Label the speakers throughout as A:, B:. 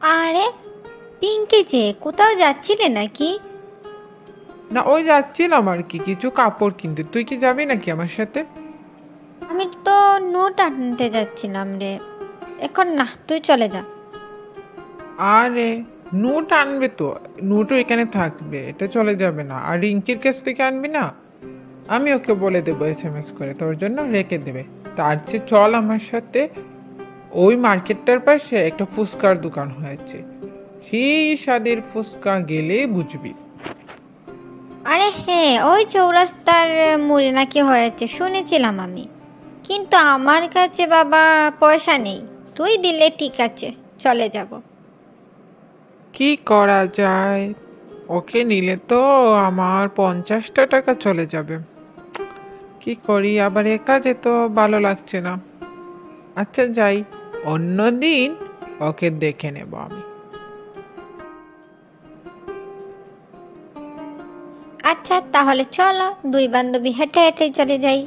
A: আরে পিঙ্কি যে কোথাও যাচ্ছিলে নাকি?
B: না ওই যাচ্ছিলাম আর কি কিছু কাপড় কিনতে। তুই কি যাবি নাকি আমার সাথে?
A: আমি তো নোট আনতে যাচ্ছিলাম রে। এখন না তুই চলে যা।
B: আরে নোট আনবে তো নোটও এখানে থাকবে এটা চলে যাবে না। আর রিঙ্কির কাছ থেকে আনবি না? আমি ওকে বলে দেবো এস এম এস করে তোর জন্য রেখে দেবে। তার চেয়ে চল আমার সাথে ওই মার্কেটটার পাশে একটা ফুচকার দোকান হয়েছে। সেই স্বাদের ফুচকা গেলে বুঝবি।
A: আরে হ্যাঁ ওই চৌরাস্তার মুড়ি নাকি হয়েছে শুনেছিলাম আমি। কিন্তু আমার কাছে বাবা পয়সা নেই। তুই দিলে ঠিক আছে চলে যাব।
B: কি করা যায়? ওকে নিলে তো আমার পঞ্চাশটা টাকা চলে যাবে। কি করি? আবার একা যেতে ভালো লাগছে না। আচ্ছা যাই। অন্য দিন ওকে দেখে নেব আমি।
A: আচ্ছা তাহলে চলো দুই বান্ধবী হেঁটে হেঁটে চলে যাই।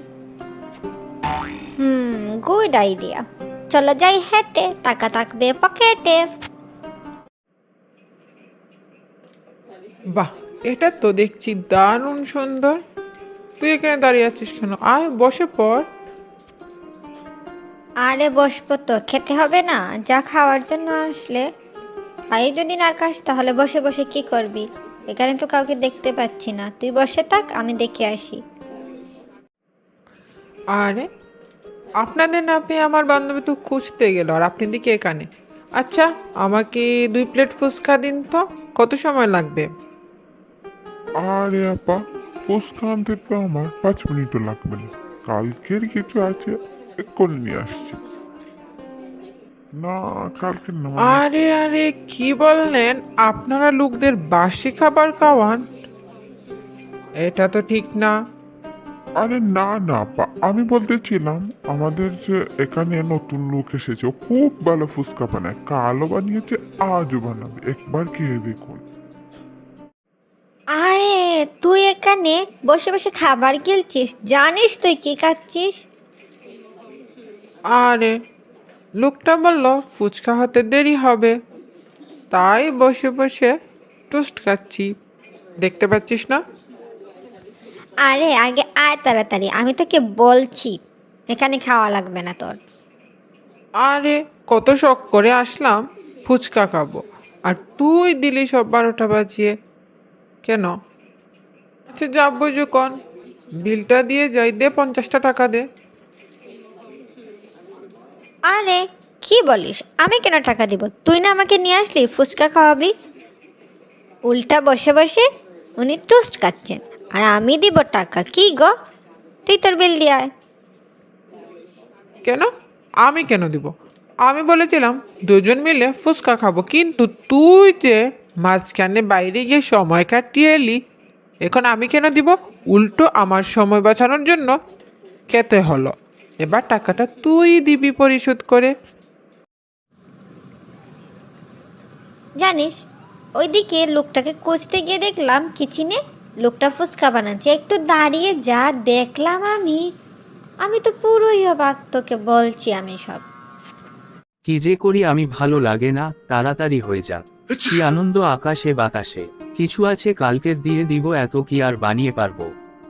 A: হুম গুড আইডিয়া চলো যাই হেঁটে টাকা থাকবে পকেটে।
B: বাহ এটা তো দেখছি দারুণ সুন্দর। তুই এখানে দাঁড়িয়ে আছিস কেন? আয় বসে পড়।
A: আরে বসবো তো খেতে হবে না যা খাওয়ার জন্য আসলে। তাই যদি না খাস তাহলে বসে বসে কি করবি? এখানে তো কাউকে দেখতে পাচ্ছি না। তুই বসে থাক আমি দেখে আসি।
B: আরে আপনাদের না পেয়ে আমার বান্ধবী তো খুঁজতে গেল আর আপনি দিকে এখানে। আচ্ছা আমাকে দুই প্লেট ফুচকা দিন তো কত সময় লাগবে?
C: আরে আপা ফুচকা আনতে তো আমার পাঁচ মিনিটও লাগবে না। কালকের কিছু আছে। এক্ষুনি নিয়ে আসছি। না কালকের না মানে
B: আরে আরে কি বললেন? আপনারা লোকদের বাসি খাবার খাওয়ান? এটা তো ঠিক না।
C: আরে না না আপা আমি বলতেছিলাম আমাদের যে এখানে নতুন লোক এসেছে খুব ভালো ফুচকা বানায় কালো বানিয়েছে আজও বানাবে একবার খেয়ে দেখুন।
A: আরে তুই এখানে বসে বসে খাবার গিলছিস জানিস তুই কি খাচ্ছিস?
B: আরে লোকটা বলল ফুচকা হতে দেরি হবে। তাই বসে বসে টোস্ট খাচ্ছি। দেখতে পাচ্ছিস না?
A: আরে আগে আয় তাড়াতাড়ি আমি তোকে বলছি এখানে খাওয়া লাগবে না তোর।
B: আরে কত শখ করে আসলাম ফুচকা খাব। আর তুই দিলি সব বারোটা বাজিয়ে। কেন? আচ্ছা যাব যখন। বিলটা দিয়ে যাই দে পঞ্চাশটা টাকা দে।
A: আরে, কি বলিস? আমি কেন টাকা দিব? তুই না আমাকে নিয়ে আসলি, ফুচকা খাওয়াবি? উল্টা বসে বসে উনি টোস্ট খাচ্ছেন। আর আমি দিব টাকা। কি গো? তুই তোর বিল দিয়ে আয়।
B: কেন? আমি কেন দিব? আমি বলেছিলাম, দুজন মিলে ফুচকা খাব। কিন্তু তুই যে মাঝখানে বাইরে গিয়ে সময় কাটিয়ে এলি, এখন আমি কেন দিব? উল্টো আমার সময় বাঁচানোর জন্য খেতে হলো। এবার টাকাটা তুই দিবি পরিশোধ করে।
A: জানিস ওইদিকে লোকটাকে খুঁজতে গিয়ে দেখলাম কিচেনে লোকটা ফুচকা বানাচ্ছে। একটু দাঁড়িয়ে যা দেখলাম আমি। আমি তো পুরোই অবাক তোকে বলছি আমি সব।
D: কি যে করি আমি ভালো লাগে না তাড়াতাড়ি হয়ে যাক কি আনন্দ আকাশে বাতাসে। কিছু আছে কালকের দিয়ে দিব এত কি আর বানিয়ে পারব।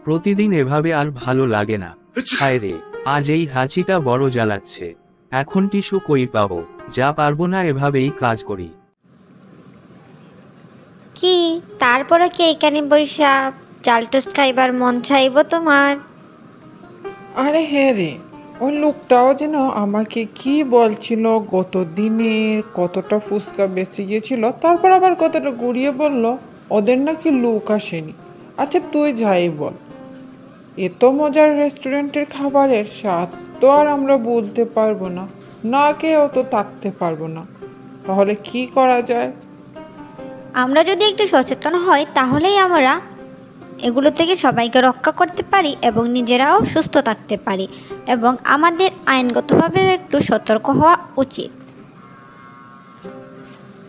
D: প্রতিদিন এভাবে আর ভালো লাগে না। হায় রে আজ এই হাঁচিটা বড় জ্বালাচ্ছে। এখন টিস্যু কই পাবো? যা পারব না এভাবেই কাজ করি।
A: কি? তারপরে কি এখানে বৈশা চাল টোস্ট খাইবার মন চাইব তোমার?
B: আরে হ্যাঁ রে ওই লোকটাও যেন আমাকে কি বলছিল গত দিনে কতটা ফুচকা বেঁচে গিয়েছিল তারপর আবার কতটা ঘুরিয়ে বলল ওদের নাকি লোক আসেনি। আচ্ছা তুই যাই বল। এত মজার রেস্টুরেন্টের খাবারের স্বাদ তো আর আমরা বলতে পারব না না খেয়েও তো থাকতে পারব না। তাহলে কি করা যায়?
A: আমরা যদি একটু সচেতন হই তাহলেই আমরা এগুলো থেকে সবাইকে রক্ষা করতে পারি এবং নিজেরাও সুস্থ থাকতে পারি এবং আমাদের আইনগতভাবে একটু সতর্ক হওয়া উচিত।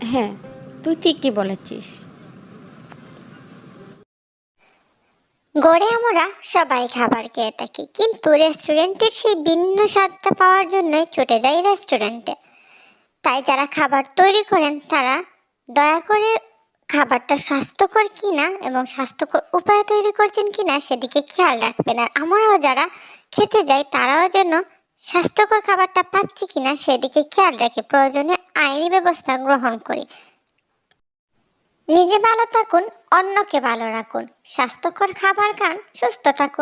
A: হ্যাঁ তুই ঠিকই বলেছিস।
E: গড়ে আমরা সবাই খাবার খেয়ে থাকি। কিন্তু রেস্টুরেন্টের সেই ভিন্ন স্বাদটা পাওয়ার জন্যই ছুটে যাই রেস্টুরেন্টে তাই যারা খাবার তৈরি করেন, তারা দয়া করে খাবারটা স্বাস্থ্যকর কিনা এবং স্বাস্থ্যকর উপায়ে তৈরি করছেন কিনা সেদিকে খেয়াল রাখবেন। আর আমরাও যারা খেতে যাই, তারাও যেন স্বাস্থ্যকর খাবারটা পাচ্ছি কিনা সেদিকে খেয়াল রাখি। প্রয়োজনে আইনি ব্যবস্থা গ্রহণ করি। নিজে ভালো থাকুন অন্যকে ভালো রাখুন। স্বাস্থ্যকর খাবার খান সুস্থ থাকুন।